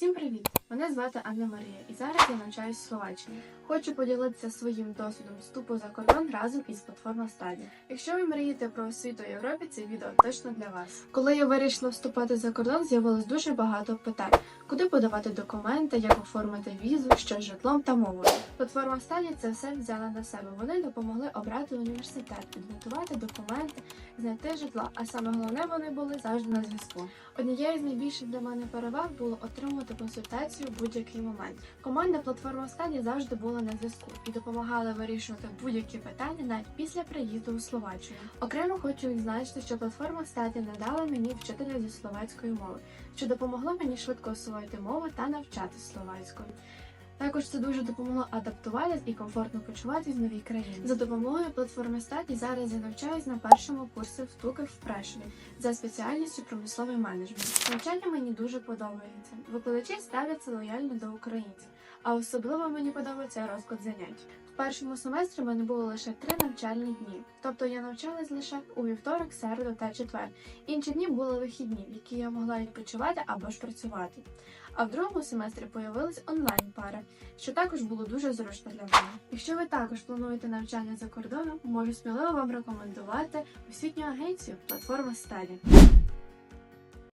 Всім привіт! Мене звати Анна Марія, і зараз я навчаюсь в Словаччині. Хочу поділитися своїм досвідом вступу за кордон разом із платформа Стаді. Якщо ви мрієте про освіту Європі, це відео точно для вас. Коли я вирішила вступати за кордон, з'явилось дуже багато питань: куди подавати документи, як оформити візу, що з житлом та мовою. Платформа Стаді це все взяла на себе. Вони допомогли обрати університет, підготувати документи, знайти житло. А саме головне, вони були завжди на зв'язку. Однією з найбільших для мене переваг було отримати консультацію в будь-який момент. Команда платформа Стаді завжди була на зв'язку і допомагала вирішувати будь-які питання навіть після приїзду у Словаччину. Окремо хочу відзначити, що платформа статі надала мені вчителя зі словацької мови, що допомогло мені швидко освоїти мову та навчатись словацькою. Також це дуже допомогло адаптуватись і комфортно почуватись в новій країні. За допомогою платформи Статі зараз я навчаюсь на першому курсі встуки в Прешеві за спеціальністю промисловий менеджмент. Навчання мені дуже подобається. Викладачі ставляться лояльно до українців, а особливо мені подобається розклад занять. В першому семестрі в мене було лише три навчальні дні, тобто я навчалась лише у вівторок, середу та четвер. Інші дні були вихідні, в які я могла відпочивати або ж працювати. А в другому семестрі появились онлайн пари, що також було дуже зручно для мене. Якщо ви також плануєте навчання за кордоном, можу сміливо вам рекомендувати освітню агенцію платформа Стаді.